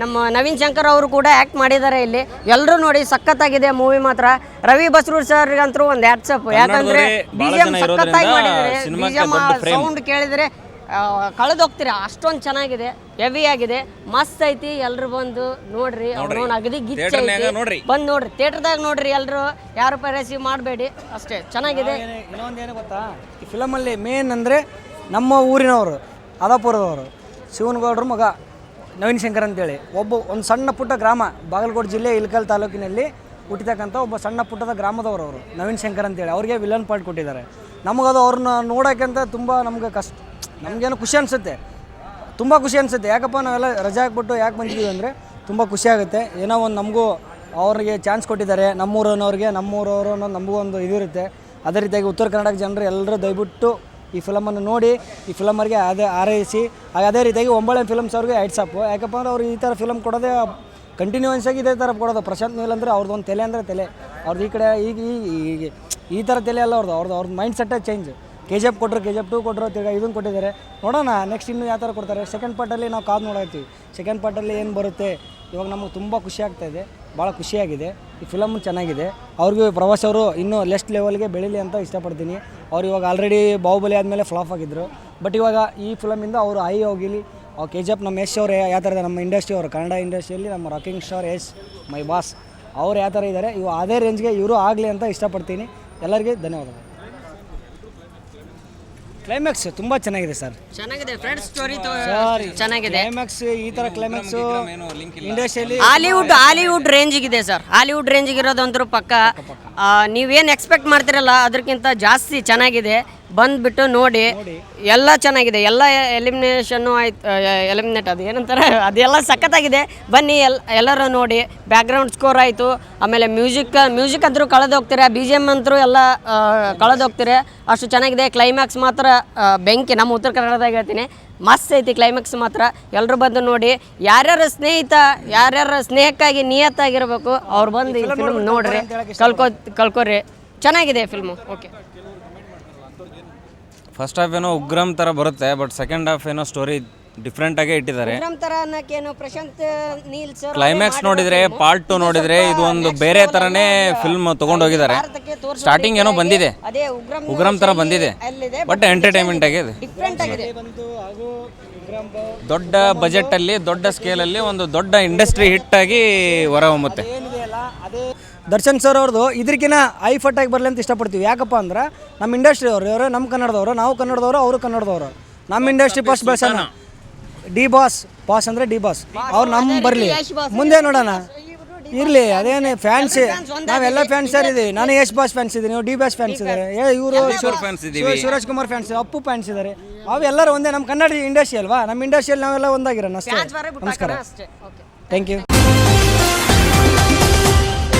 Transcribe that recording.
ನಮ್ಮ ನವೀನ್ ಶಂಕರ್ ಅವರು ಕೂಡ ಆ್ಯಕ್ಟ್ ಮಾಡಿದ್ದಾರೆ ಇಲ್ಲಿ. ಎಲ್ಲರೂ ನೋಡಿ ಸಖತ್ತಾಗಿದೆ ಮೂವಿ ಮಾತ್ರ. ರವಿ ಬಸ್ರೂರ್ ಸರ್ಗಂತೂ ಒಂದು ಹ್ಯಾಟ್ಸಪ್ ಯಾಕಂದ್ರೆ ಬಿಜಿಎಂ ಬಿ ಜಿ ಎಂ ಜನ ಸಖತ್ತಾಗಿ ಮಾಡಿದ್ದಾರೆ. ಬಿ ಸಿನಿಮಾಕ್ಕೆ ಜಿ ಎಂ ದೊಡ್ಡ frame. ಸೌಂಡ್ ಕೇಳಿದರೆ ಕಳೆದೋಗ್ತೀರ? ಅಷ್ಟೊಂದು ಚೆನ್ನಾಗಿದೆ. ಹೆವಿ ಆಗಿದೆ. ಮಸ್ತ್ ಐತಿ. ಎಲ್ರು ಬಂದು ನೋಡ್ರಿ. ಅವ್ರನ್ನ ಅಗದಿ ಗಿಚ್ಚ ಐತಿ. ನೋಡ್ರಿ. ಬಂದು ನೋಡ್ರಿ. ಥಿಯೇಟರ್ದಾಗ ನೋಡ್ರಿ ಎಲ್ಲರೂ ಯಾರು ಪೈರಸಿ ಮಾಡಬೇಡಿ. ಅಷ್ಟೇ. ಚೆನ್ನಾಗಿದೆ. ಇನ್ನೊಂದೇನು ಏನು ಗೊತ್ತಾ? ಈ ಫಿಲಮಲ್ಲಿ ಮೇನ್ ಅಂದರೆ ನಮ್ಮ ಊರಿನವರು ಆದಾಪುರದವರು. ಶಿವನಗೌಡ್ರ ಮಗ. ನವೀನ್ ಶಂಕರ್ ಅಂತೇಳಿ. ಒಬ್ಬ ಒಂದು ಸಣ್ಣ ಪುಟ್ಟ ಗ್ರಾಮ, ಬಾಗಲಕೋಟೆ ಜಿಲ್ಲೆ ಇಲ್ಕಲ್ ತಾಲೂಕಿನಲ್ಲಿ ಹುಟ್ಟಿತಕ್ಕಂಥ ಒಬ್ಬ ಸಣ್ಣ ಪುಟ್ಟದ ಗ್ರಾಮದವರು ಅವರು ನವೀನ್ ಶಂಕರ್ ಅಂತೇಳಿ. ಅವ್ರಿಗೆ ವಿಲನ್ ಪಾರ್ಟ್ ಕೊಟ್ಟಿದ್ದಾರೆ. ನಮಗದು ಅವ್ರನ್ನ ನೋಡೋಕ್ಕಂತ ತುಂಬ ನಮ್ಗೆ ಕಷ್ಟ, ನಮಗೇನು ಖುಷಿ ಅನಿಸುತ್ತೆ. ತುಂಬ ಖುಷಿ ಅನಿಸುತ್ತೆ. ಯಾಕಪ್ಪ ನಾವೆಲ್ಲ ರಜೆ ಹಾಕ್ಬಿಟ್ಟು ಯಾಕೆ ಬಂದಿದ್ದೀವಿ ಅಂದರೆ ತುಂಬ ಖುಷಿ ಆಗುತ್ತೆ. ಏನೋ ಒಂದು ನಮಗೂ ಅವ್ರಿಗೆ ಚಾನ್ಸ್ ಕೊಟ್ಟಿದ್ದಾರೆ. ನಮ್ಮೂರನ್ನವ್ರಿಗೆ, ನಮ್ಮೂರವರು ನಮಗೂ ಒಂದು ಇದಿರುತ್ತೆ ಅದೇ ರೀತಿಯಾಗಿ ಉತ್ತರ ಕರ್ನಾಟಕ ಜನರು ಎಲ್ಲರೂ ದಯವಿಟ್ಟು ಈ ಫಿಲಮನ್ನು ನೋಡಿ ಈ ಫಿಲಮರಿಗೆ ಅದೇ ಆರೈಸಿ ಅದೇ ರೀತಿಯಾಗಿ ಒಂಬಳೆ ಫಿಲಮ್ಸ್ ಅವ್ರಿಗೆ ಹೈಟ್ಸಪ್ಪು ಯಾಕಪ್ಪ ಅಂದ್ರೆ ಅವ್ರು ಈ ಥರ ಫಿಲಮ್ ಕೊಡೋದೇ ಕಂಟಿನ್ಯೂಯನ್ಸ್ ಆಗಿ ಇದೇ ಥರ ಕೊಡೋದು. ಪ್ರಶಾಂತ್ ನೀಲ್ ಅಂದರೆ ಅವ್ರದ್ದು ಒಂದು ತಲೆ ಅಂದರೆ ತಲೆ. ಅವ್ರದ್ದು ಈ ಕಡೆ ಈಗ ಈಗ ಈ ಥರ ತಲೆ ಅಲ್ಲ ಅವ್ರದ್ದು ಅವ್ರದ್ದು ಅವ್ರದ್ದು ಮೈಂಡ್ ಸೆಟ್ಟೇ ಚೇಂಜ್ ಕೆ ಜಿ ಎಫ್ ಕೊಟ್ಟರು ಕೆ ಜಿ ಎಫ್ ಟು ಕೊಟ್ಟರು ತಿರ್ಗಾ ಇದನ್ನು ಕೊಟ್ಟಿದ್ದಾರೆ. ನೋಡೋಣ ನೆಕ್ಸ್ಟ್ ಇನ್ನು ಯಾವ ಥರ ಕೊಡ್ತಾರೆ. ಸೆಕೆಂಡ್ ಪಾರ್ಟಲ್ಲಿ ನಾವು ಕಾದು ನೋಡಾಯ್ತೀವಿ ಸೆಕೆಂಡ್ ಪಾರ್ಟಲ್ಲಿ ಏನು ಬರುತ್ತೆ? ಇವಾಗ ನಮಗೆ ತುಂಬ ಖುಷಿ ಆಗ್ತಾ ಇದೆ. ಭಾಳ ಖುಷಿಯಾಗಿದೆ. ಈ ಫಿಲಮ್ ಚೆನ್ನಾಗಿದೆ. ಅವ್ರಿಗೂ ಪ್ರವಾಸವರು ಇನ್ನೂ ಲೆಸ್ಟ್ ಲೆವೆಲ್ಗೆ ಬೆಳೀಲಿ ಅಂತ ಇಷ್ಟಪಡ್ತೀನಿ. ಅವ್ರು ಇವಾಗ ಆಲ್ರೆಡಿ ಬಾಹುಬಲಿ ಆದಮೇಲೆ ಫ್ಲಾಪ್ ಆಗಿದ್ದರು ಬಟ್ ಇವಾಗ ಈ ಫಿಲಮಿಂದ ಅವರು ಐ ಹೋಗಿಲಿ. ಕೆ ಜಿ ಎಫ್ ನಮ್ಮ ಯಶ್ ಅವರು ಯಾವ ಥರ ನಮ್ಮ ಇಂಡಸ್ಟ್ರಿ ಅವರು, ಕನ್ನಡ ಇಂಡಸ್ಟ್ರಿಯಲ್ಲಿ ನಮ್ಮ rocking star Yash my boss ಅವ್ರು ಯಾವ ಥರ ಇದ್ದಾರೆ ಇವು ಅದೇ ರೇಂಜ್ಗೆ ಇವರು ಆಗಲಿ ಅಂತ ಇಷ್ಟಪಡ್ತೀನಿ. ಎಲ್ಲರಿಗೆ ಧನ್ಯವಾದಗಳು. ಕ್ಲೈಮ್ಯಾಕ್ಸ್ ತುಂಬ ಚೆನ್ನಾಗಿದೆ ಸರ್. ಚೆನ್ನಾಗಿದೆ ಫ್ರೆಂಡ್ಸ್ ಸ್ಟೋರಿ ಚೆನ್ನಾಗಿದೆ. ಕ್ಲೈಮ್ಯಾಕ್ಸ್ ಈ ಥರ ಕ್ಲೈಮ್ಯಾಕ್ಸ್ ಇಂಡಸ್ಟ್ರಿಯಲ್ಲಿ ಹಾಲಿವುಡ್ ಹಾಲಿವುಡ್ ರೇಂಜಿಗಿದೆ ಸರ್ ಹಾಲಿವುಡ್ ರೇಂಜಿಗೆ ಇರೋದಂದ್ರೂ ಪಕ್ಕ. ಆ, ನೀವೇನು ಎಕ್ಸ್ಪೆಕ್ಟ್ ಮಾಡ್ತಿರಲ್ಲ ಅದಕ್ಕಿಂತ ಜಾಸ್ತಿ ಚೆನ್ನಾಗಿದೆ. ಬಂದ್ಬಿಟ್ಟು ನೋಡಿ ಎಲ್ಲ ಚೆನ್ನಾಗಿದೆ. ಎಲ್ಲ ಎಲಿಮಿನೇಷನ್ನು ಆಯ್ತು ಎಲಿಮಿನೇಟ್ ಅದು ಏನಂತಾರೆ ಅದೆಲ್ಲ ಸಖತ್ತಾಗಿದೆ. ಬನ್ನಿ ಎಲ್ ಎಲ್ಲರೂ ನೋಡಿ ಬ್ಯಾಕ್ಗ್ರೌಂಡ್ ಸ್ಕೋರ್ ಆಯಿತು. ಆಮೇಲೆ ಮ್ಯೂಸಿಕ್ ಮ್ಯೂಸಿಕ್ ಅಂತರೂ ಕಳೆದೋಗ್ತೀರಾ ಬಿ ಜಿ ಎಂ ಅಂತರೂ ಎಲ್ಲ ಕಳೆದೋಗ್ತೀರಾ ಅಷ್ಟು ಚೆನ್ನಾಗಿದೆ. ಕ್ಲೈಮ್ಯಾಕ್ಸ್ ಮಾತ್ರ ಬೆಂಕಿ ನಮ್ಮ ಉತ್ತರ ಕನ್ನಡದಾಗ ಹೇಳ್ತೀನಿ. ಮಸ್ತ್ ಐತಿ ಕ್ಲೈಮ್ಯಾಕ್ಸ್ ಮಾತ್ರ. ಎಲ್ಲರೂ ಬಂದು ನೋಡಿ ಯಾರ್ಯಾರ ಸ್ನೇಹಿತ ಯಾರ್ಯಾರ ಸ್ನೇಹಕ್ಕಾಗಿ ನಿಯತ್ತಾಗಿರ್ಬೇಕು ಅವ್ರು ಬಂದು ಈ ಫಿಲ್ಮ್ ನೋಡ್ರಿ. ಕಲ್ಕೋ ಕಲ್ಕೋರಿ ಚೆನ್ನಾಗಿದೆ ಫಿಲ್ಮು ಓಕೆ ಫಸ್ಟ್ ಹಾಫ್ ಏನೋ ಉಗ್ರಂ ತರ ಬರುತ್ತೆ ಬಟ್ ಸೆಕೆಂಡ್ ಹಾಫ್ ಏನೋ ಸ್ಟೋರಿ ಡಿಫ್ರೆಂಟ್ ಆಗೇ ಇಟ್ಟಿದ್ದಾರೆ. ವಿಕ್ರಮ್ ತರ ಅನ್ನಕ್ಕೇನು ಪ್ರಶಾಂತ್ ನೀಲ್ ಸರ್ ಕ್ಲೈಮ್ಯಾಕ್ಸ್ ನೋಡಿದ್ರೆ ಪಾರ್ಟ್ ಟು ನೋಡಿದ್ರೆ ಇದು ಒಂದು ಬೇರೆ ತರನೇ ಫಿಲ್ಮ್ ತೊಗೊಂಡೋಗಿದ್ದಾರೆ. ಸ್ಟಾರ್ಟಿಂಗ್ ಏನೋ ಬಂದಿದೆ. ಅದೇ ಉಗ್ರಂ ತರ ಥರ ಬಂದಿದೆ. ಅಲ್ಲಿದೆ ಬಟ್ ಎಂಟರ್ಟೈನ್ಮೆಂಟ್ ಆಗಿದೆ ಡಿಫ್ರೆಂಟ್ ಆಗಿದೆ. ಬಂತು ಹಾಗೂ ವಿಕ್ರಮ್ ದೊಡ್ಡ ಸ್ಕೇಲ್ ಅಲ್ಲಿ ಸ್ಕೇಲಲ್ಲಿ ಒಂದು ದೊಡ್ಡ ಇಂಡಸ್ಟ್ರಿ ಹಿಟ್ ಆಗಿ ಹೊರಹೊಮ್ಮುತ್ತೆ ದರ್ಶನ್ ಸರ್ ಅವ್ರದ್ದು ಇದಕ್ಕಿಂತ ಐ ಫಟ್ಟಾಗಿ ಬರಲಿ ಅಂತ ಇಷ್ಟಪಡ್ತೀವಿ. ಯಾಕಪ್ಪ ಅಂದ್ರೆ ನಮ್ಮ ಇಂಡಸ್ಟ್ರಿ ಅವರು ಇವರು ನಮ್ಮ ಕನ್ನಡದವರು ನಾವು ಕನ್ನಡದವರು ಅವರು ಕನ್ನಡದವರು. ನಮ್ಮ ಇಂಡಸ್ಟ್ರಿ ಫಸ್ಟ್ ಬೆಳೆಸೋಣ ಡಿ ಬಾಸ್ ಬಾಸ್ ಅಂದರೆ ಡಿ ಬಾಸ್. ಅವ್ರು ನಮ್ಮ ಬರಲಿ. ಮುಂದೆ ನೋಡೋಣ. ಇರಲಿ ಅದೇನು ಫ್ಯಾನ್ಸ್ ನಾವೆಲ್ಲ ಫ್ಯಾನ್ಸ್ ಸರ್ ಇದೀವಿ ನಾನು ಯಶ್ ಬಾಸ್ ಫ್ಯಾನ್ಸ್ ಇದ್ದೀನಿ ನೀವು ಡಿ ಬಾಸ್ ಫ್ಯಾನ್ಸ್ ಇದ್ದಾರೆ. ಇವರು ಸುರೇಶ್ ಕುಮಾರ್ ಫ್ಯಾನ್ಸ್ ಅಪ್ಪು ಫ್ಯಾನ್ಸ್ ಇದ್ದಾರೆ. ಅವೆಲ್ಲರೂ ಒಂದೇ ನಮ್ಮ ಕನ್ನಡ ಇಂಡಸ್ಟ್ರಿ ಅಲ್ವಾ? ನಮ್ಮ ಇಂಡಸ್ಟ್ರಿಯಲ್ಲಿ ನಾವೆಲ್ಲ ಒಂದಾಗಿರೋಣ ಅಷ್ಟೇ. ನಮಸ್ಕಾರ. ಅಷ್ಟೇ. Okay thank you